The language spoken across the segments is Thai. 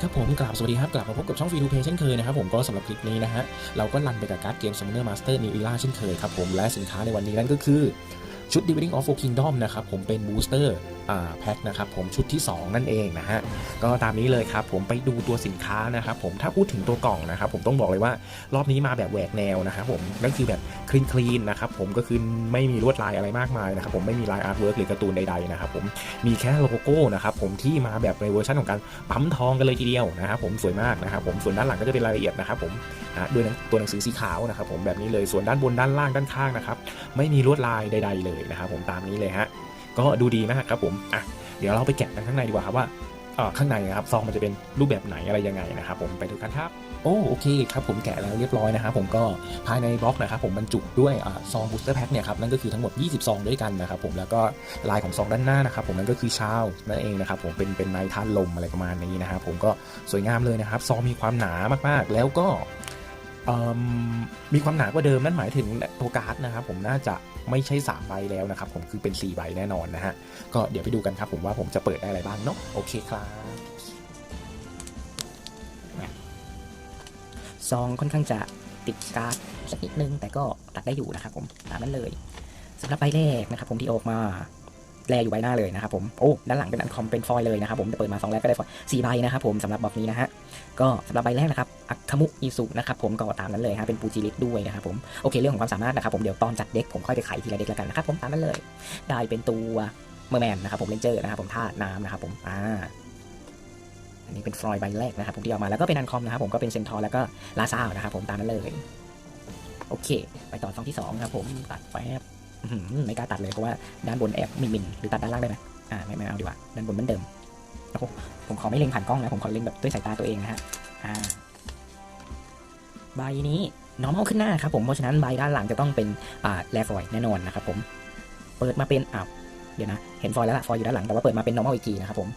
ครับผมกราบสวัสดีครับ กลับมาพบกับช่องฟรีทูเพย์เช่นเคยนะครับผมก็สำหรับคลิปนี้นะฮะ เราก็รันไปกับการ์ดเกม Summoner Master New Era เช่นเคยครับผมและสินค้าในวันนี้นั่นก็คือ ชุด Dividing of Four Kingdom นะครับผมเป็นบูสเตอร์อ่าแพ็คนะครับผมชุดที่ 2 นั่นเองนะฮะก็ตามนี้เลยครับผมไปดูตัวสินค้านะครับผมถ้าพูดถึงตัวกล่องนะครับผมต้องบอกเลยว่ารอบนี้มาแบบแหวกแนวนะครับผมนั่นคือแบบคลีนคลีนนะครับผมก็คือไม่มีลวดลายอะไรมากมายนะครับผมไม่มีลายอาร์ตเวิร์กหรือการ์ตูนใดๆนะครับผมมีแค่โลโก้นะครับผมที่มาแบบในเวอร์ชันของการปั๊มทองกันเลยทีเดียวนะครับผมสวยมากนะครับผมส่วนด้านหลังก็จะเป็นรายละเอียดนะครับผมนะด้วยตัวหนังสือสีขาวนะครับผมแบบนี้เลยส่วนด้านบนด้านล่างด้านข้างนะครับไม่มีลวดลายใด ๆ เลยนะครับผมตามนี้เลยฮะก็ดูดีมากครับผมอะเดี๋ยวเราไปแกะกันข้างในดีกว่าครับว่าข้างในนะครับซองมันจะเป็นรูปแบบไหนอะไรยังไงนะครับผมไปดูกันครับโอ้โอเคครับผมแกะแล้วเรียบร้อยนะครับผมก็ภายในบล็อกนะครับผมบรรจุด้วยอซองบูสเตอร์แพ็คเนี่ยครับนั่นก็คือทั้งหมด 20 ซองด้วยกันนะครับผมแล้วก็ลายของซองด้านหน้านะครับผมนั่นก็คือชาวนั่นเองนะครับผมเป็นเป็นไม้ท่านลมอะไรประมาณนี้นะครับผมก็สวยงามเลยนะครับซองมีความหนามากๆ แล้วก็ มมีความหนากว่าเดิมนั่นหมายถึงตัวการ์ดนะครับผมน่าจะไม่ใช่3ใบแล้วนะครับผมคือเป็น 4 ใบแน่นอนนะฮะก็เดี๋ยวไปดูกันครับผมว่าผมจะเปิดได้อะไรบ้างเนาะโอเคครับซองค่อนข้างจะติดการ์ดสักนิดนึงแต่ก็ตัดได้อยู่นะครับผมตามนั้นเลยสำหรับใบแรกนะครับผมที่ออกมา แลอยู่ใบหน้าเลยนะครับผมโอ้ด้านหลังเป็นอันคอมเป็นฟอยเลยนะครับผมจะเปิดมาซองแรกก็ได้ฟอยสี่ใบนะครับผมสำหรับบอกนี้นะฮะก็สำหรับใบแรกนะครับอัคามุอิสุนะครับผมก็ตามนั้นเลยฮะเป็นปูจิลิสด้วยนะครับผมโอเคเรื่องของความสามารถนะครับผมเดี๋ยวตอนจัดเด็กผมค่อยไปไขทีละเด็กแล้วกันนะครับผมตามนั้นเลย ได้เป็นตัวเมอร์แมนนะครับผมเลนเจอร์นะครับผมธาตุน้ำนะครับผมอ่าอันนี้เป็นฟลอยใบแรกนะครับผมที่เอามาแล้วก็เป็นอันคอมนะครับผมก็เป็นเซนทอร์แล้วก็ลาซาวนะครับผมตามนั้นเลยโอเค ไปต่อซองที่2ครับผมตัดแป๊บ ไม่กล้าตัดเลยเพราะว่าด้านบนแอบมินมินหรือตัดด้านล่างได้ไหมอ่าไม่ไม่เอาดีกว่าด้านบนเหมือนเดิมโอ้โหผมขอไม่เล็งผ่านกล้องนะผมขอเล็งแบบด้วยสายตาตัวเองนะฮะอ่าใบนี้ normal ขึ้นหน้าครับผมเพราะฉะนั้นใบด้านหลังจะต้องเป็นอ่าแลฟอยแน่นอนนะครับผมเปิดมาเป็นอ้าวเดี๋ยวนะ เห็นฟอยแล้วล่ะฟอยอยู่ด้านหลังแต่ว่าเปิดมาเป็น normal อีกทีนะครับผม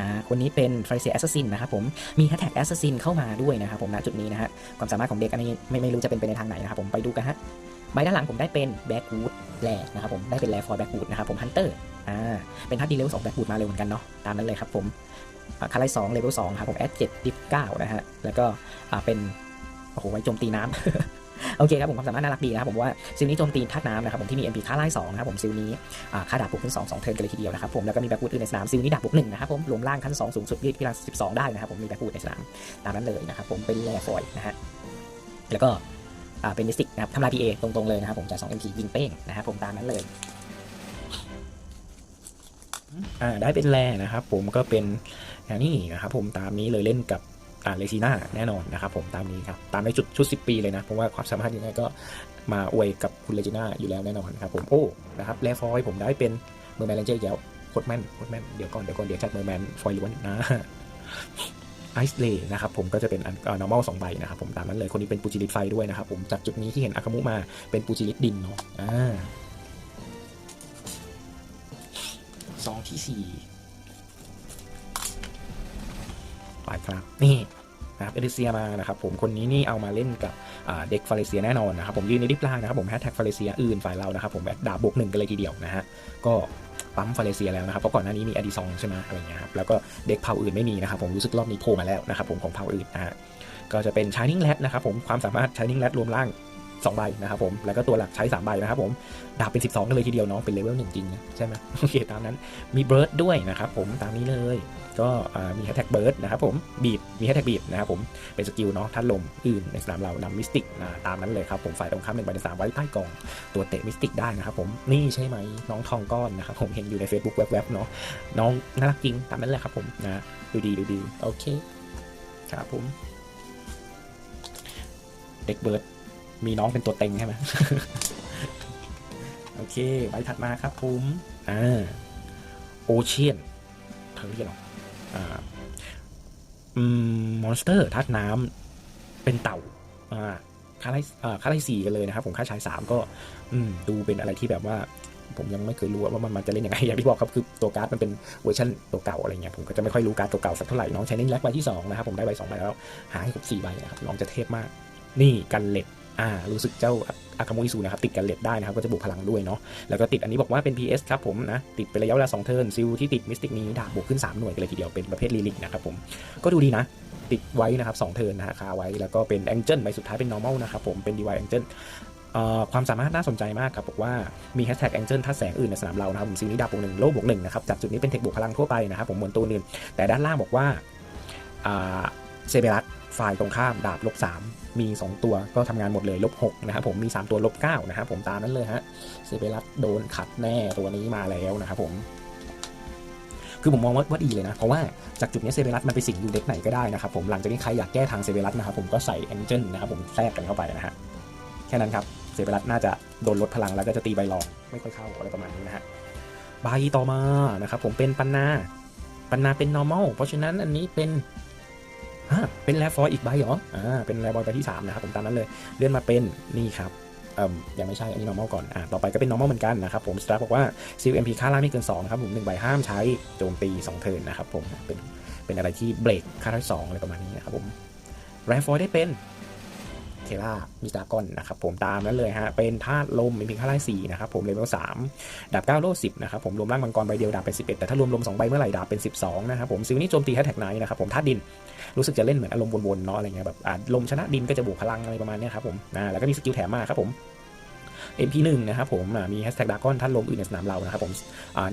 อ่าคนนี้เป็น f r i s i a Assassin นะครับผมมีแฮชแท็ก Assassin เข้ามาด้วยนะครับผมณจุดนี้นะฮะความสามารถของเด็กอันนี้ไม่ไม่รู้จะเป็นไปในทางไหนนะครับผมไปดูกันฮะ ใบด้านหลังผมได้เป็น Backwood แลนะครับผมได้เป็นแลฟอร์ Backwood นะครับผม Hunter อ่าเป็นทัดดีเลเวลสอง Backwood มาเร็วเหมือนกันเนาะตามนั้นเลยครับผมคาไลสองเลเวลสองครับผมแอดเจ็ดดิฟเก้านะฮะแล้วก็อ่าเป็นโอ้โหไว้โจมตีน้ำโอเคครับผมความสามารถน่ารักดีนะครับผมว่าซิลนี้โจมตีธาตุน้ำนะครับผมที่มี MP ค่าไล่สองนะครับผมซิลนี้ค่าดาบบวกขึ้นสองสองเทิร์นกันเลยทีเดียวนะครับผมแล้วก็มีแบ็กวูดอื่นในสนามซิลนี้ดาบบวกหนึ่งนะครับผมรวมล่างขั้นสองสูงสุดยืดพลาสิบสองได้นะครับผมมีแบ็กวูดในสนามตามนั้นเลยนะครับผมเป็นแร่ฟอยนะฮะแล้วก็ เป็นนิสติกนะครับทำลาย PA ตรงๆเลยนะครับผมจาก2 MP ยิงเป้งนะครับผมตามนั้นเลยอ่าได้เป็นแร่นะครับผมก็เป็นอย่างนี้นะครับผมตามนี้เลยเล่นกับอ่าเลซีน่าแน่นอนนะครับผมตามนี้ครับตามในชุดชุดสิปีเลยนะเพราะว่าความสามารถยังไงก็มาอวยกับคุณเลจีน่าอยู่แล้วแน่นอนครับผมโอ้นะครับแร่ฟอยผมได้เป็นเมอร์แมนเลนเจอร์อีกแล้วโคตรแม่นโคตรแม่นเดี๋ยวก่อนเดี๋ยวก่อนเดี๋ยวจัดเมอร์แมนฟอยล์ล้วนนะ ไอซ์เลย์นะครับผมก็จะเป็นอันเอ่อ normal สองใบนะครับผมตามนั้นเลยคนนี้เป็นปูจิลิตไฟด้วยนะครับผมจากจุดนี้ที่เห็นอาคามุมาเป็นปูจิลิตดินเนาะอ่าซองที่สี่ไปครับนี่นะครับเอลิเซียมานะครับผมคนนี้นี่เอามาเล่นกับเด็กฟาเลเซียแน่นอนนะครับผมยืนในดิฟล่านะครับผมแฮชแท็กฟาเลเซียอื่นฝ่ายเรานะครับผมแบบดาบบวกหนึ่งกันเลยทีเดียวนะฮะก็ ปั๊มฟาเลเซียแล้วนะครับเพราะก่อนหน้านี้มีอดีซองใช่ไหมอะไรเงี้ยครับแล้วก็เด็กเผ่าอื่นไม่มีนะครับผมรู้สึกรอบนี้โผล่มาแล้วนะครับผมของเผ่าอื่นนะฮะก็จะเป็นชาร์นิ่งแรดนะครับผมความสามารถชาร์นิ่งแรดรวมร่าง 2ใบนะครับผม แล้วก็ตัวหลักใช้3ใบนะครับผม ดาบเป็น 12 กันเลยทีเดียวน้องเป็นเลเวลหนึ่งจริงนะใช่ไหมโอเคตามนั้นมีเบิร์ดด้วยนะครับผมตามนี้เลยก็มีแฮชแท็กเบิร์ดนะครับผมบีดมีแฮชแท็กบีดนะครับผมเป็นสกิลเนาะท่านลมอื่นในสนามเรานำมิสติกนะตามนั้นเลยครับผมฝ่ายตรงข้ามหนึ่งใบสามไว้ใต้กอง ตัวเตะมิสติกได้นะครับผมนี่ใช่ไหมน้องทองก้อนนะครับผมเห็นอยู่ใน Facebook แวบๆเนาะน้องน่ารักจริงตามนั้นแหละครับผมนะดูดีดูดีโอเคครับผมเด็กเบิร์ด มีน้องเป็นตัวเต็งใช่ไหมโอเคใบถัดมาครับผมอ่าโอเชียนเธอเรียกหรออ่าอืมมอนสเตอร์ธาตุน้ำเป็นเต่าอ่าค่าไล่อ่าค่าไล่สี่กันเลยนะครับ ผมค่าชายสามก็ อืม ดูเป็นอะไรที่แบบว่า ผมยังไม่เคยรู้ว่ามันมันจะเล่นยังไงอย่างที่บอกครับคือตัวการ์ดมันเป็นเวอร์ชันตัวเก่าอะไรเงี้ยผมก็จะไม่ค่อยรู้การ์ดตัวเก่าสักเท่าไหร่น้องใช้นิ่งแลกใบที่สองนะครับผมได้ใบสองใบแล้ว หาให้ครบสี่ใบนะครับน้องจะเทพมาก นี่กันเหล็ด อ่ารู้สึกเจ้าอากาโมอิซูนะครับติดกันเลดได้นะครับก็จะบวกพลังด้วยเนาะแล้วก็ติดอันนี้บอกว่าเป็น PS ครับผมนะติดเป็นระยะเวลา2เทิร์นซิลที่ติดมิสติกนี้ดาบบวกขึ้น 3 หน่วยกันเลยทีเดียวเป็นประเภทลีลิกนะครับผมก็ดูดีนะติดไว้นะครับ2เทิร์นนะฮะคาไว้แล้วก็เป็นแองเจิลใบสุดท้ายเป็น normal นะครับผมเป็นดีวายแองเจิลความสามารถน่าสนใจมากครับบอกว่ามีแฮชแท็กแองเจิลถ้าแสงอื่นในสนามเรานะครับผมซิลนี้ดาบบวกหนึ่งโลบวกหนึ่งนะครับจากจุดนี้เป็นเทคบวกพลังทั่วไปนะครับผมเหมือนตัวอื่นแต่ด้านล่างบอกว่าเซเบรัสฝ่ายตรงข้ามดาบลบ3 มี 2 ตัวก็ทำงานหมดเลยลบ6นะครับผมมี 3 ตัวลบ9นะครับผมตามนั้นเลยฮะเซเบรัสโดนขัดแน่ตัวนี้มาแล้วนะครับผมคือผมมองว่าว่าดีเลยนะ เพราะว่าจากจุดนี้เซเบรัสมันไปสิงอยู่เด็กไหนก็ได้นะครับผมหลังจากนี้ใครอยากแก้ทางเซเบรัสนะครับผมก็ใส่แองเจิลนะครับผมแทรกกันเข้าไปนะฮะแค่นั้นครับเซเบรัสน่าจะโดนลดพลังแล้วก็จะตีใบรองไม่ค่อยเข้าอะไรประมาณนี้นะฮะใบต่อมานะครับผมเป็นปันนาปันนาเป็น normal เพราะฉะนั้นอันนี้เป็น เป็นแลฟอยอีกใบเหรออ่าเป็นแลฟอยใบที่3นะครับผมตามนั้นเลยเลื่อนมาเป็นนี่ครับเอ่อยังไม่ใช่ อันนี้ normal ก่อน อ่า ต่อไปก็เป็น normal เหมือนกันนะครับผม สตาร์บอกว่าซิล MP ค่าล่างไม่เกิน2นะครับผม1ใบห้ามใช้โจมตี2เทิร์นนะครับผม เป็น เป็นอะไรที่เบรกค่าที่2อะไรประมาณนี้นะครับผมแรฟอยได้เป็น ทล่ามิสตากอนนะครับผมตามนั้นเลยฮะเป็นธาตุลมเป็นเพียงค่าไล่สี่นะครับผมเลเวลสามดาบเก้าโล่สิบนะครับผมรวมร่างมังกรใบเดียวดาบเป็นสิบเอ็ดแต่ถ้ารวมลมสองใบเมื่อไหร่ดาบเป็นสิบสองนะครับผมซิลนี้โจมตีแฮชแท็กไนท์นะครับผมธาตุดินรู้สึกจะเล่นเหมือนอารมณ์วนๆเนาะอะไรเงี้ยแบบลมชนะดินก็จะบวกพลังอะไรประมาณเนี้ยครับผมนะแล้วก็มีสกิลแถมมาครับผม MP1 นะครับผมมีแฮชแท็กดากอนท่านลมอื่นในสนามเรานะครับผม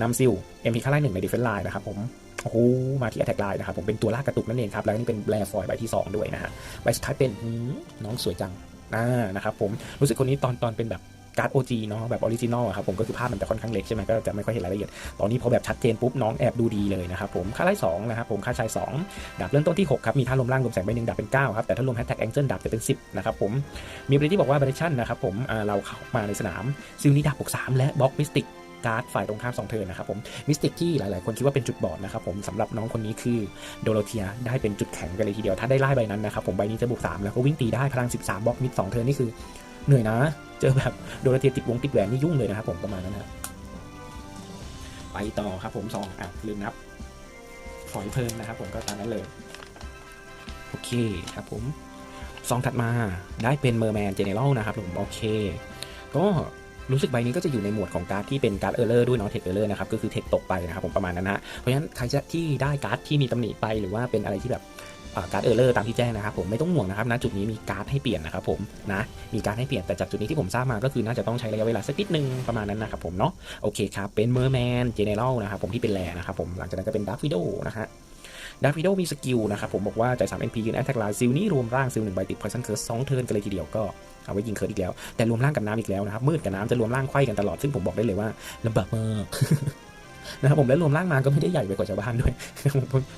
นำซิล MP ค่าไล่หนึ่งในดิเฟนไลน์นะครับผม โอ้โหมาที่ Attack Line นะครับผมเป็นตัวลากกระตุกนั่นเองครับ แล้วนี่เป็นแบร์ฟอยใบที่ 2 ด้วยนะฮะใบสุดท้ายเป็นน้องสวยจังอ่านะครับผมรู้สึกคนนี้ตอนตอนเป็นแบบการ์ด OG เนาะแบบออริจินอลครับผมก็คือภาพมันจะค่อนข้างเล็กใช่ไหมก็จะไม่ค่อยเห็นรายละเอียด ตอนนี้พอแบบชัดเจนปุ๊บน้องแอบดูดีเลยนะครับผมค่าไล่2นะครับผมค่าชาย 2 ดาบเริ่มต้นที่ 6 ครับ มีท่ารวมร่างรวมแสงใบหนึ่งดาบเป็น 9 ครับ แต่ถ้ารวมแฮชแท็กแองเจิลดาบจะเป็น 10 นะครับผม มีบริที่บอกว่าบริชั่นนะครับผมเราเข้ามาในสนามซิลนี้ดาบบวก3และบล็อกมิสติก การ์ดฝ่ายตรงข้าม2เทิร์นนะครับผมมิสติกที่หลาย ๆ คนคิดว่าเป็นจุดบอดนะครับผมสำหรับน้องคนนี้คือโดโรเทียได้เป็นจุดแข็งกันเลยทีเดียว ถ้าได้ไล่ใบนั้นนะครับผมใบนี้จะบวก3แล้วก็วิ่งตีได้พลัง 13บล็อกมิด2เทิร์นนี่คือเหนื่อยนะ เจอแบบโดโรเทียติดวงติดแหวนนี่ยุ่งเลยนะครับผมประมาณนั้นนะไปต่อครับผมสองอะลืมนับฝอยเพลินนะครับผมก็ตามนั้นเลยโอเคครับผมซองถัดมาได้เป็นเมอร์แมนเจเนอเรลนะครับผมโอเค ก็ รู้สึกใบนี้ก็จะอยู่ในหมวดของการ์ดที่เป็นการ์ดเออร์เลอร์ด้วยเนาะเทคเออร์เลอร์นะครับก็คือเทคตกไปนะครับผมประมาณนั้นนะเพราะฉะนั้นใครจะที่ได้การ์ดที่มีตำหนิไปหรือว่าเป็นอะไรที่แบบการ์ดเออร์เลอร์ตามที่แจ้งนะครับผมไม่ต้องห่วงนะครับณจุดนี้มีการ์ดให้เปลี่ยนนะครับผมนะมีการ์ดให้เปลี่ยนแต่จากจุดนี้ที่ผมทราบมาก็คือน่าจะต้องใช้ระยะเวลาสักนิดนึงประมาณนั้นนะครับผมเนาะโอเคครับเป็นเมอร์แมนเจเนอเรลนะครับผมที่เป็นแรนะครับผมหลังจากนั้นก็เป็นดาร์ควิดโอนะฮะดาร์ฟิโดมีสกิลนะครับผมบอกว่าจ่าย3 NP ยืนแอตแทกลน์ซิลนี้รวมร่างซิลหนึ่งใบติดพอยซันเคิร์สสองเทิร์นกันเลยทีเดียวก็ เอาไว้ยิงเคิร์ดอีกแล้ว แต่รวมร่างกับน้ำอีกแล้วนะครับมืดกับน้ำจะรวมร่างไขว้กันตลอดซึ่งผมบอกได้เลยว่าลำบากมากนะครับผมแล้วรวมร่างมาก็ไม่ได้ใหญ่ไปกว่าชาวบ้านด้วย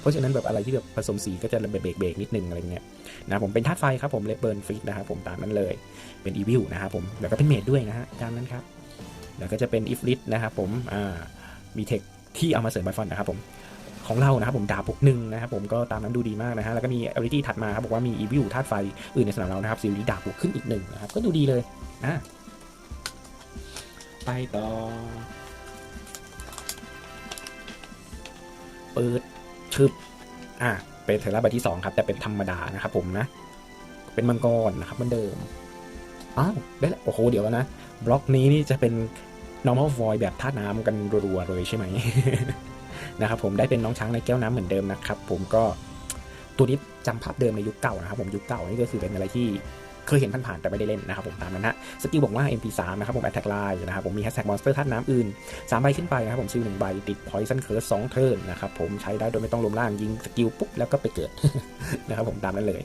เพราะฉะนั้นแบบอะไรที่แบบผสมสีก็จะเบรกเบรกนิดนึงอะไรเงี้ยนะผมเป็นธาตุไฟครับผมเลเบิร์นฟิกนะครับผมตามนั้นเลยเป็นอีวิลนะครับผมแล้วก็เป็นเมดด้วยนะฮะตามนั้นครับแล้วก็จะเป็นอิฟลิตนะครับผมอ่ามีเทคที่เอามาเสริมไบฟอนนะครับผม ของเรานะครับผมดาบพกหนึ่งนะครับผมก็ตามนั้นดูดีมากนะฮะแล้วก็มี ability ถัดมาครับบอกว่ามี e v i l ธาตุไฟอื่นในสนามเรานะครับซิลนี้ดาบบวกขึ้นอีกหนึ่งนะครับก็ดูดีเลยอะไปต่อ เปิดชึบอะเป็นเทอร์ราใบที่2ครับ แต่เป็นธรรมดานะครับผมนะ เป็นมังกรนะครับเหมือนเดิมอ้าวได้แล้วโอ้โหเดี๋ยวนะ บล็อกนี้นี่จะเป็น normal void แบบธาตุน้ำกันรัวๆเลยใช่ไหม นะครับผมได้เป็นน้องช้างในแก้วน้ำเหมือนเดิมนะครับผมก็ตัวนี้จำภาพเดิมในยุคเก่านะครับผมยุคเก่านี่ก็คือเป็นอะไรที่เคยเห็นผ่านๆแต่ไม่ได้เล่นนะครับผมตามนั้นฮะสกิลบอกว่า MP3 นะครับผม Attack Line นะครับผมมี Hashtag Monster ธาตุน้ำอื่น 3 ใบขึ้นไปนะครับผมซิลหนึ่งใบติด Poison Curse 2 เทิร์นนะครับผมใช้ได้โดยไม่ต้องรวมร่างยิงสกิลปุ๊บแล้วก็ไปเกิดนะครับผมตามนั้นเลย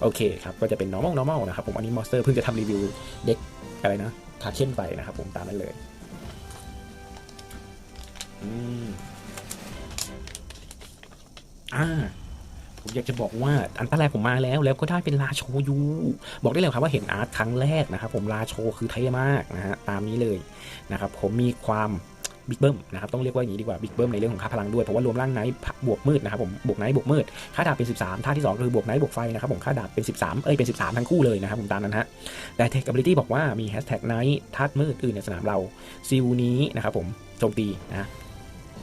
โอเคครับ ก็จะเป็น normal normal นะครับผมอันนี้ Monster เพิ่งจะทำรีวิวเด็กอะไรนะทาเคนไปนะครับผมตามนั้นเลยอืม อ่าผมอยากจะบอกว่าอันตรายผมมาแล้วแล้วก็ได้เป็นลาโชยูบอกได้เลยครับว่าเห็นอาร์ตครั้งแรกนะครับผมลาโชคือเท่มากนะฮะตามนี้เลยนะครับผมมีความบิ๊กเบิ้มนะครับต้องเรียกว่าอย่างนี้ดีกว่าบิ๊กเบิ้มในเรื่องของค่าพลังด้วยเพราะว่ารวมร่างไนท์บวกมืดนะครับผมบวกไนท์บวกมืดค่าดาบเป็น 13ท่าที่2คือบวกไนท์บวกไฟนะครับผมค่าดาบเป็น 13 เอ้ยเป็น 13 ทั้งคู่เลยนะครับผมตามนั้นฮะแต่เทคกับลิตี้บอกว่ามีแฮชแท็กไนท์ธาตุมืดอื่นในสนามเราซิลนี้นะครับผมโจมตีนะ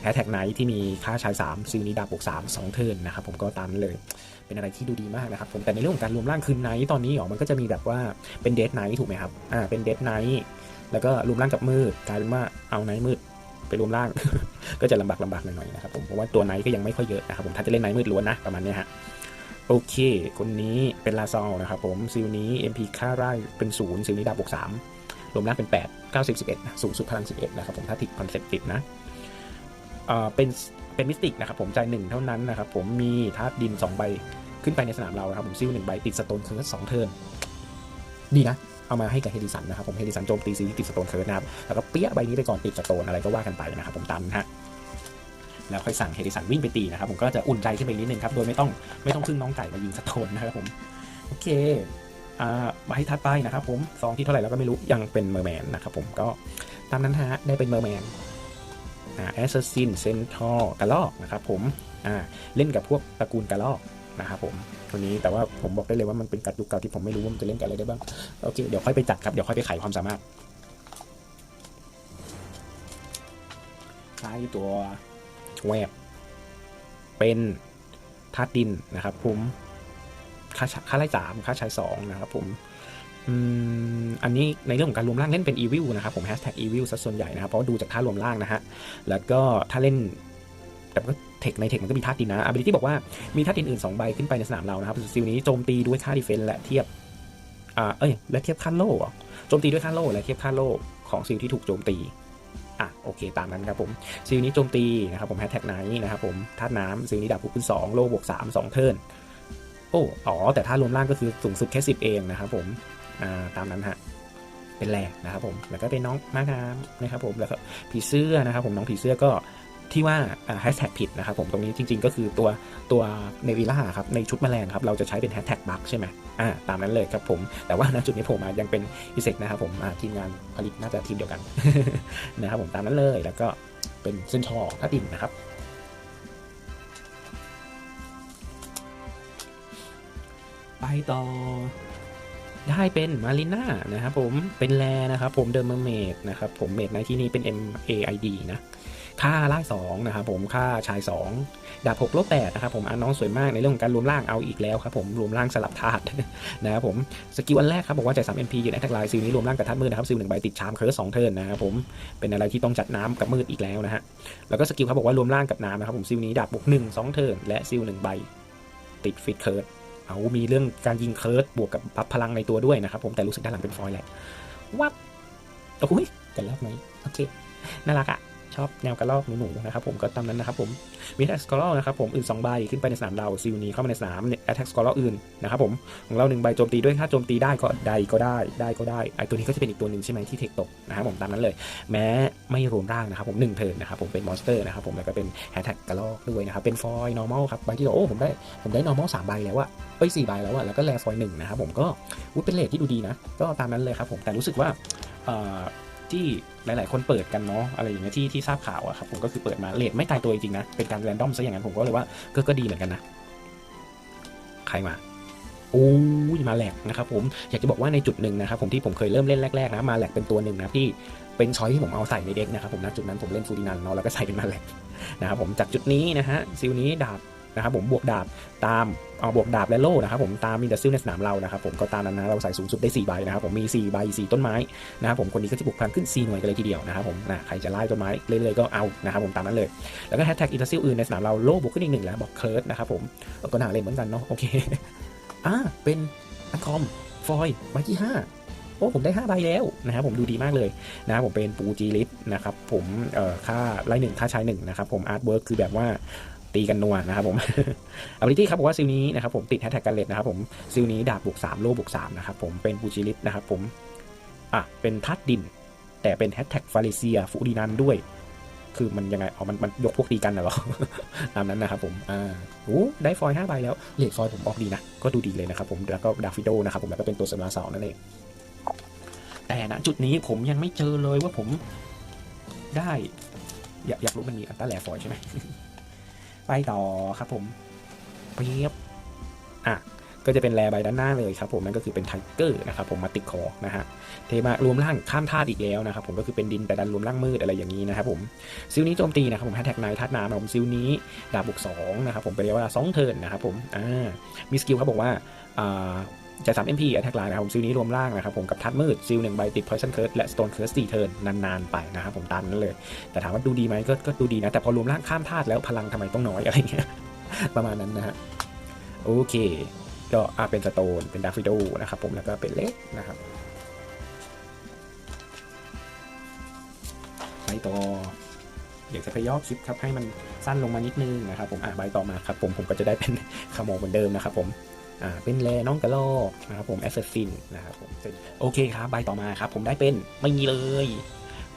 แฮชแท็กไนท์ที่มีค่าชาย 3ซิลนี้ดาบบวก3 2 เทิร์นนะครับผมก็ตามนั้นเลยเป็นอะไรที่ดูดีมากนะครับผมแต่ในเรื่องของการรวมร่างคืนไนท์ตอนนี้อ๋อมันก็จะมีแบบว่าเป็นเดทไนท์ถูกไหมครับอ่าเป็นเดทไนท์แล้วก็รวมร่างกับมืดกลายเป็นว่าเอาไนท์มืดไปรวมร่าง ก็จะลำบากลำบากหน่อยๆนะครับผมเพราะว่าตัวไนท์ก็ยังไม่ค่อยเยอะนะครับผมถ้าจะเล่นไนท์มืดล้วนนะประมาณนี้ฮะโอเค คนนี้เป็นลาซอลนะครับผมซิลนี้ MP ค่าไร่เป็นศูนย์ซิลนี้ดาบบวกสามรวมร่างเป็น 8 90 11 สูงสุดพลัง 11 นะครับผมถ้าติดคอนเซ็ปต์ติดนะ เป็นเป็นมิสติกนะครับผมจ่ายหนึ่งเท่านั้นนะครับผมมีธาตุดิน 2 ใบขึ้นไปในสนามเรานะครับผมซิลหนึ่งใบติดสโตนเคิร์สสองเทิร์นดีนะ เอามาให้กับเฮดิสันนะครับผมเฮดิสันโจมตีซีที่ติดสโตนเคิร์สนะครับแล้วก็เปี้ยใบนี้ไปก่อนติดสโตนอะไรก็ว่ากันไปนะครับผมตามนะฮะแล้วค่อยสั่งเฮดิสันวิ่งไปตีนะครับผมก็จะอุ่นใจขึ้นไปนิดนึงครับโดยไม่ต้องไม่ต้องพึ่งน้องไก่มายิงสโตนนะครับผมโอเคอ่าใบถัดไปนะครับผมซองที่เท่าไหร่แล้วก็ไม่รู้ยังเป็นเมอร์แมนนะครับผมก็ตามนั้นฮะได้เป็นเมอร์แมน แอสซัสซินเซนทอร์กระลอกนะครับผมอ่าเล่นกับพวกตระกูลกระลอกนะครับผมตัวนี้แต่ว่าผมบอกได้เลยว่ามันเป็นกัดยุคเก่าที่ผมไม่รู้ว่ามันจะเล่นกับอะไรได้บ้างโอเคเดี๋ยวค่อยไปจัดครับเดี๋ยวค่อยไปไขความสามารถใช้ตัวแวบเป็นธาตุดินนะครับผมค่าค่าไล่สามค่าใช้สองนะครับผม อันนี้ในเรื่องของการรวมร่างเล่นเป็นอีวิลนะครับผมแฮชแท็กอีวิลซะส่วนใหญ่นะครับเพราะดูจากท่ารวมร่างนะฮะแล้วก็ถ้าเล่นแต่ก็เทคในเทคมันก็มีธาตุดินนะ ability บอกว่ามีธาตุดินอื่น2ใบขึ้นไปในสนามเรานะครับซิลนี้โจมตีด้วยค่าดีเฟนส์และเทียบอ่าเอ้ยและเทียบค่าโล่โจมตีด้วยค่าโล่และเทียบค่าโล่ของซิลที่ถูกโจมตีอะโอเคตามนั้นครับผมซิลนี้โจมตีนะครับผมแฮชแท็กไนท์นะครับผมธาตุน้ำซิลนี้ดาบพุกเป็นสองโล่บวกสามสองเทิร์นโอ้อ๋อแต่ถ้ารวมร่างก็คือสูงสุดแค่สิบเองนะครับผม ตามนั้นฮะเป็นแรนะครับผมแล้วก็เป็นน้องม้าน้ำนะครับผมแล้วก็ผีเสื้อนะครับผมน้องผีเสื้อก็ที่ว่าแฮชแท็กผิดนะครับผมตรงนี้จริง ๆ ก็คือตัวตัวเนวิล่าครับในชุดแมลงครับเราจะใช้เป็นแฮชแท็กบัคใช่ไหมอ่าตามนั้นเลยครับผมแต่ว่าณจุดนี้ผมยังเป็นอิเซกนะครับผมทีมงานผลิตน่าจะทีมเดียวกันนะครับผมตามนั้นเลยแล้วก็เป็นเส้นชอทัดดินนะครับไปต่อ ได้เป็นมาริน่านะครับผมเป็นแลนะครับผมเดิมเมอร์เมดนะครับผมเมดในที่นี้เป็น M A I D นะค่าล่าสองนะครับผมค่าชาย 2 ดาบ6ลบ8นะครับผมอะน้องสวยมากในเรื่องของการรวมร่างเอาอีกแล้วครับผมรวมร่างสลับธาตุนะครับผมสกิลอันแรกครับบอกว่าจ่าย3 MP ยืนแอตแทกไลน์ซิลนี้รวมร่างกับธาตุมืดนะครับซิลหนึ่งใบติดชามเคิร์สสองเทิร์นนะครับผมเป็นอะไรที่ต้องจัดน้ำกับมืดอีกแล้วนะฮะแล้วก็สกิลครับบอกว่ารวมร่างกับน้ำนะครับผมซิลนี้ดาบบวกหนึ่งสองเทิร์นและซิลหนึ่งใบติดฟิตเคิร์ส เอามีเรื่องการยิงเคิร์สบวกกับปับพลังในตัวด้วยนะครับผมแต่รู้สึกด้านหลังเป็นฟอยล์แหละวับโอ้ยกันแล้วไหมโอเคน่ารักอะ ชอบแนวกระลอกหนูๆนะครับผมก็ตามนั้นนะครับผมมีแท็กสกอร์นะครับผมอื่น2ใบขึ้นไปในสนามเราซิลนี้เข้ามาในสนามแอทแท็กสกอร์อื่นนะครับผมของเราหนึ่งใบโจมตีด้วยถ้าโจมตีได้ก็ใดก็ได้ได้ก็ได้ไอตัวนี้ก็จะเป็นอีกตัวหนึ่งใช่ไหมที่เทคตกนะครับผมตามนั้นเลย แม้ไม่รวมร่างนะครับผมหนึ่งเทิร์นนะครับผมเป็นมอนสเตอร์นะครับผมแล้วก็เป็นแฮชแท็กกระลอกด้วยนะครับเป็นฟอยล์ normal ครับใบทีโอ้ผมได้ผมได้ normal สามใบแล้วอะเอ้ยสี่ใบแล้วอะแล้วก็แลฟอยหนึ่งนะครับผมก็อุ๊ยเป็นเลทที่ดูดีนะก็ตามนั้นเลยครับผมแต่รู้สึกว่าเอ่อ ที่หลาย ๆ คนเปิดกันเนาะอะไรอย่างเงี้ยที่ที่ทราบข่าวอะครับผมก็คือเปิดมาเลทไม่ตายตัวจริงๆนะ เป็นการแรนดอมซะอย่างนั้นผมก็เลยว่าก็ก็ดีเหมือนกันนะ ใครมาโอ้ยมาแหลกนะครับผมอยากจะบอกว่าในจุดหนึ่งนะครับผมที่ผมเคยเริ่มเล่นแรก ๆ นะมาแหลกเป็นตัวหนึ่งนะที่เป็นช้อยที่ผมเอาใส่ในเด็กนะครับผมนะจุดนั้นผมเล่นฟูดินันเนาะแล้วก็ใส่เป็นมาแหลกนะครับผมจากจุดนี้นะฮะซิลนี้ดาบ นะครับผมบวกดาบตามเอาบวกดาบและโล่นะครับผมตามมีแต่ซิลในสนามเรานะครับผมก็ตามนั้นนะเราใส่สูงสุดได้4ใบนะครับผมมี4ใบ4ต้นไม้นะครับผมคนนี้ก็จะบุกพลังขึ้น4หน่วยกันเลยทีเดียวนะครับผมนะใครจะไล่ต้นไม้เรื่อยๆก็เอานะครับผมตามนั้นเลยแล้วก็แฮชแท็กอินเตอร์ซิลอื่นในสนามเราโล่บวกขึ้นอีกหนึ่งแล้วบอกเคิร์ดนะครับผมก็น่าเล่นเหมือนกันเนาะโอเคอ่าเป็นอันคอมฟอยใบที่5โอ้ผมได้ 5 ใบแล้วนะครับผมดูดีมากเลยนะครับผมเป็นปูจีลิสนะครับผมเอ่อค่าไล่หนึ่งค่าใช้หนึ่งนะครับผมอาร์ตเวิร์กคือแบบว่า ตีกันนัวนะครับผมอ b i l i t y ครับบอกว่าซิลนี้นะครับผมติดแฮชแท็กกันเลตนะครับผมซิลนี้ดาบบวก3โลบวก3นะครับผมเป็นปูจิลิสนะครับผมอะเป็นทัดดิน แต่เป็นแฮชแท็กฟาริเซียฟูดินันด้วยคือมันยังไงอ๋อมันมันยกพวกตีกันเหรอ ตามนั้นนะครับผม อ่าโอ้ได้ฟอยห้าใบแล้ว เลดฟอยผมออกดีนะ ก็ดูดีเลยนะครับผม แล้วก็ดาฟิโดนะครับผม แล้วก็เป็นตัวสมาร์เสานั่นเอง แต่ณจุดนี้ผมยังไม่เจอเลยว่าผมได้ อยากอยากรู้มันมีอัลต้าแลฟอยใช่ไหม ไปต่อครับผมเปรียบอะก็จะเป็นแรใบด้านหน้าเลยครับผมนั่นก็คือเป็นไทเกอร์นะครับผมมาติดคอนะฮะเทมารวมร่างข้ามธาตุอีกแล้วนะครับผมก็คือเป็นดินแต่ดันรวมร่างมืดอะไรอย่างนี้นะครับผมซิลนี้โจมตีนะครับผมแฮชแท็กนายธาตุน้ำนะครับผมซิลนี้ดาบบุกสองนะครับผมเป็นระยะเวลาสองเทิร์นนะครับผมอ่ามีสกิลครับบอกว่าอ่า จะสาม MP แอทแทกไลน์นะครับผมซิลนี้รวมร่างนะครับผมกับทัดมืดซิลหนึ่งใบติด Poison Curse และ Stone Curse สี่เทิร์นนานๆไปนะครับผมตามนั้นเลย แต่ถามว่าดูดีไหมก็ก็ดูดีนะ แต่พอรวมร่างข้ามธาตุแล้วพลังทำไมต้องน้อยอะไรเงี้ยประมาณนั้นนะฮะโอเค ก็อ่าเป็นสโตนเป็นดาฟิโดนะครับผมแล้วก็เป็นเล็กนะครับไปต่ออยากจะพย่อคลิปครับให้มันสั้นลงมานิดนึงนะครับผมอ่าใบต่อมาครับผมผมก็จะได้เป็นขโมงเหมือนเดิมนะครับผม อ่าเป็นแลน้องกระลอกนะครับผมแอสเซสซินนะครับผมโอเคครับใบต่อมาครับ ผมได้เป็นไม่มีเลย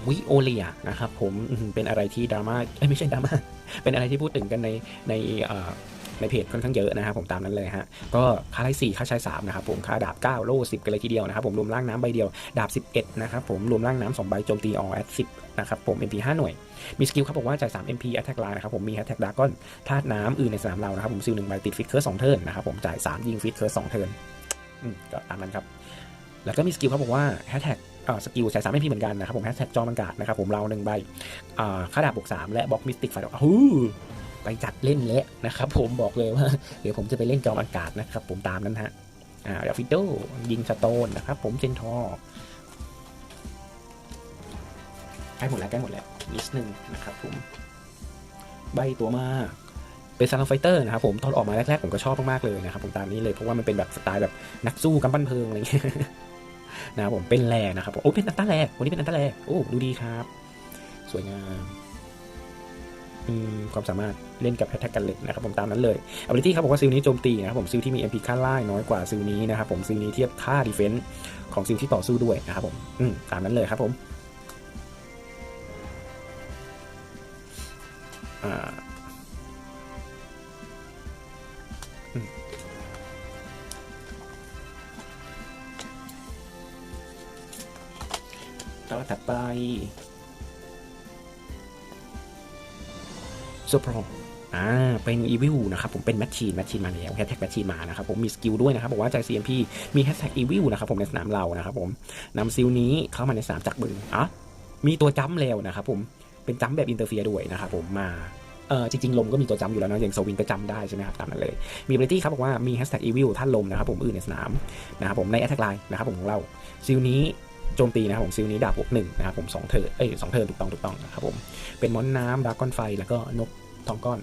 วิโอเลียนะครับผมเป็นอะไรที่ดราม่าไม่ใช่ดราม่าเป็นอะไรที่พูดถึงกันในในอ่า ในเพจค่อนข้างเยอะนะครับผมตามนั้นเลยฮะก็ค่าไล่สี่ค่าใช้สามนะครับผมค่าดาบ 9 โล่ 10 กันเลยทีเดียวนะครับผมรวมร่างน้ำใบเดียว ดาบ 11 นะครับผมรวมร่างน้ำสองใบโจมตีออแอด10นะครับผม MP 5 หน่วย มีสกิลครับอกว่าจ่าย 3 MP Attack Line นะครับผมมี Attack Dragon ธาตุน้ำอื่นในสนามเรานะครับผมซิลหนึ่งใบติดฟิตเคิร์สสองเทิร์นนะครับผมจ่าย 3 ยิงฟิตเคิร์สสองเทิร์นอืมก็ตามนั้นครับ แล้วก็มีสกิลเขาบอกว่า Hashtag อ่าสกิลใช้3 MP เหมือนกันนะครับผม Hashtag จอมังกาดนะครับผมเราหนึ่งใบอ่าค่าดาบบวก3และบล็อกมิสติกไฟดอกฮู้ ไปจัดเล่นเละนะครับผมบอกเลยว่า เดี๋ยวผมจะไปเล่นจอมอากาศนะครับ ผมตามนั้นฮะอ่าเดี๋ยวฟิโดยิงสโตนนะครับ ผมเจนทอใกล้หมดแล้วใกล้หมดแล้วนิดนึงนะครับผมใบตัวมาเป็นซาร์ไฟเตอร์นะครับผมตอนออกมาแรกๆผมก็ชอบมากๆเลยนะครับผมตามนี้เลยเพราะว่ามันเป็นแบบสไตล์แบบนักสู้กำปั้นเพลิงอะไรเงี้ยนะครับผมเป็นแรนะครับผมโอ้เป็นอันต้าแรวันนี้เป็นอันต้าแรโอ้ดูดีครับ สวยงามความสามารถ เล่นกับแพทแทกันเล็กนะครับผมตามนั้นเลย ability ครับบอกว่าซิลนี้โจมตีนะครับผมซิลที่มี MP ค่าล่น้อยกว่าซิลนี้นะครับผมซิลนี้เทียบค่าดีเฟนส์ของซิลที่ต่อสู้ด้วยนะครับผมอืมตามนั้นเลยครับผมอ่าอืมตัวถัดไปโซโปร อ่าเป็นอีวิลนะครับผมเป็นแมชชีนแมชชีนมาแล้วแฮชแท็กแมชชีนมานะครับผมมีสกิลด้วยนะครับบอกว่าใจ CMP มีแฮชแท็กอีวิลนะครับผมในสนามเรานะครับผมนำซิลนี้เข้ามาในสนามจากมืออะมีตัวจัมแล้วนะครับผมเป็นจัมแบบอินเตอร์เฟียด้วยนะครับผมมาเออจริงๆ ลมก็มีตัวจัมอยู่แล้วนะอย่างโซวินก็จำได้ใช่ไหมครับ ตามนั้นเลย มี ability ครับบอกว่ามีแฮชแท็กอีวิลท่านลมนะครับผมอื่นในสนามนะครับผมในแอตแทกไลน์นะครับผมของเราซิลนี้โจมตีนะครับผมซิลนี้ดาบบวกหนึ่งนะครับผมสองเทิร์เอ้ยสองเทิร์ถูกต้องถูกต้องนะครับผมเป็นมอนน้ำดาก้อนไฟแล้วก็นก ทองก้อน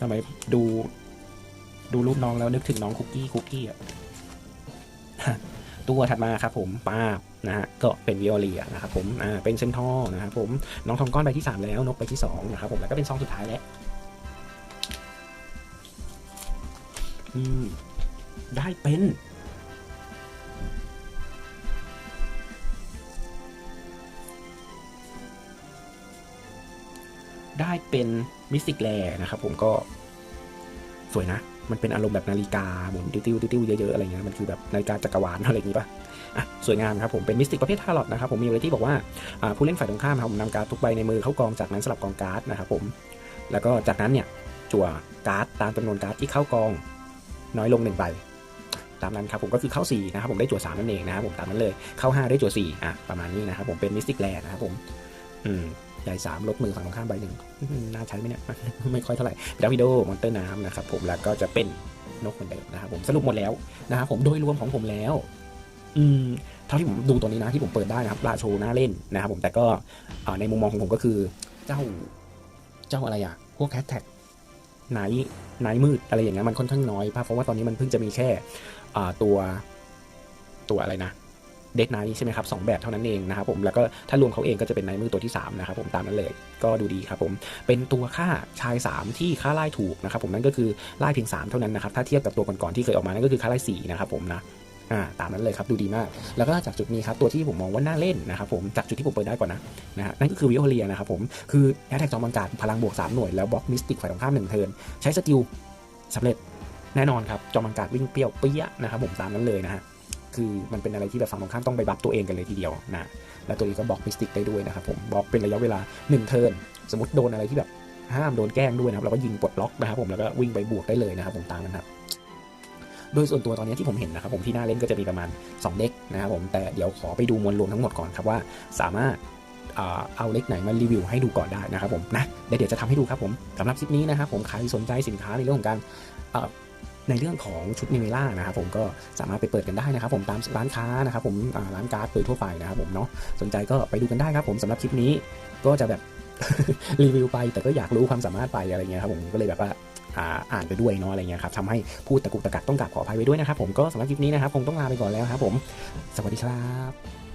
ทำไมดูดูรูปน้องแล้วนึกถึงน้องคุกกี้คุกกี้อะตัวถัดมาครับผมป้าบนะฮะก็เป็นวิโอเลียนะครับผมอ่าเป็นเซนทอร์นะครับผมน้องทองก้อนใบที่ 3 แล้วนกใบที่2นะครับผมแล้วก็เป็นซองสุดท้ายแล้วอืมได้เป็น ได้เป็นมิสติกแลนะครับผมก็สวยนะ มันเป็นอารมณ์แบบนาฬิกาหมุนติ้วๆติ้วๆเยอะๆอะไรเงี้ยมันคือแบบนาฬิกาจักรวาลอะไรอย่างงี้ป่ะอะสวยงามครับผมเป็นมิสติกประเภททารอตนะครับผมมีอะไรที่บอกว่าผู้เล่นฝ่ายตรงข้ามครับผมนำการ์ดทุกใบในมือเข้ากองจากนั้นสลับกองการ์ดนะครับผมแล้วก็จากนั้นเนี่ยจั่วการ์ดตามจำนวนการ์ดที่เข้ากอง น้อยลงหนึ่งใบตามนั้นครับผมก็คือเข้า 4 นะครับผมได้จั่วสามนั่นเองนะครับผมตามนั้นเลยเข้า 5 ได้จั่ว4อะประมาณนี้นะครับผมเป็นมิสติกแลนะครับผมอืม ใหญ่สามลบมือฝั่งตรงข้ามใบหนึ่งน่าใช้ไหมเนี่ย ไม่ค่อยเท่าไหร่ดาวิโดมอนเตอร์น้ำนะครับผมแล้วก็จะเป็นนกเหมือนเดิมนะครับผมสรุปหมดแล้วนะครับผมโดยรวมของผมแล้ว อืมเท่าที่ผมดูตัวนี้นะที่ผมเปิดได้นะครับราโชน่าเล่นนะครับผมแต่ก็ในมุมมองของผมก็คือเจ้าเจ้าอะไรอะพวกแฮชแท็กไหนไหนมืดอะไรอย่างเงี้ยมันค่อนข้างน้อยเพราะว่าตอนนี้มันเพิ่งจะมีแค่ตัวตัวอะไรนะ เดดไนท์ใช่ไหมครับสองแบบเท่านั้นเองนะครับผมแล้วก็ถ้ารวมเขาเองก็จะเป็นไนท์มือตัวที่3นะครับผมตามนั้นเลยก็ดูดีครับผมเป็นตัวค่าชาย 3 ที่ค่าไล่ถูกนะครับผมนั่นก็คือไล่เพียง 3 เท่านั้นนะครับถ้าเทียบกับตัวก่อนๆที่เคยออกมานั่นก็คือค่าไล่4นะครับผมนะอ่าตามนั้นเลยครับดูดีมาก แล้วก็จากจุดนี้ครับตัวที่ผมมองว่าน่าเล่นนะครับผมจากจุดที่ผมเปิดได้ก่อนนะนะฮะนั่นก็คือวิโอเลียนะครับผมคือแอตแทกจอมบังการพลังบวก3หน่วยแล้วบล็อกมิสติกฝ่ายตรงข้ามหนึ่งเทิร์นใช้สกิลสำเร็จแน่นอนครับจอมบังการวิ่งเปรี้ยวเปี้ยนะครับผมตามนั้นเลยนะฮะ คือมันเป็นอะไรที่แบบฝั่งตรงข้ามต้องไปบัฟตัวเองกันเลยทีเดียวนะแล้วตัวนี้ก็บล็อกมิสติกได้ด้วยนะครับผมบล็อกเป็นระยะเวลา1เทิร์นสมมติโดนอะไรที่แบบห้ามโดนแกล้งด้วยนะครับเราก็ยิงปลดล็อกนะครับผมแล้วก็วิ่งไปบวกได้เลยนะครับผมตามนั้นครับโดยส่วนตัวตอนนี้ที่ผมเห็นนะครับผมที่หน่าเล่นก็จะมีประมาณ 2 เด็กนะครับผมแต่เดี๋ยวขอไปดูมวลรวมทั้งหมดก่อนครับว่าสามารถเอาเล็กไหนมารีวิวให้ดูก่อนได้นะครับผมนะเดี๋ยวจะทำให้ดูครับผมสำหรับคลิปนี้นะครับผมใครสนใจสินค้าในเรื่องของการ ในเรื่องของชุดนิเวล่านะครับผมก็สามารถไปเปิดกันได้นะครับ ผมตามร้านค้านะครับผมร้านการ์ดโดยทั่วไปนะครับผมเนาะสนใจก็ไปดูกันได้ครับผมสำหรับคลิปนี้ก็จะแบบรีวิวไปแต่ก็อยากรู้ความสามารถไปอะไรเงี้ยครับผมก็เลยแบบว่าอ่านไปด้วยเนาะอะไรเงี้ยครับทำให้พูดตะกุกตะกักต้องกราบขออภัยไว้ด้วยนะครับผมก็สำหรับคลิปนี้นะครับคงต้องลาไปก่อนแล้วครับผม สวัสดีครับ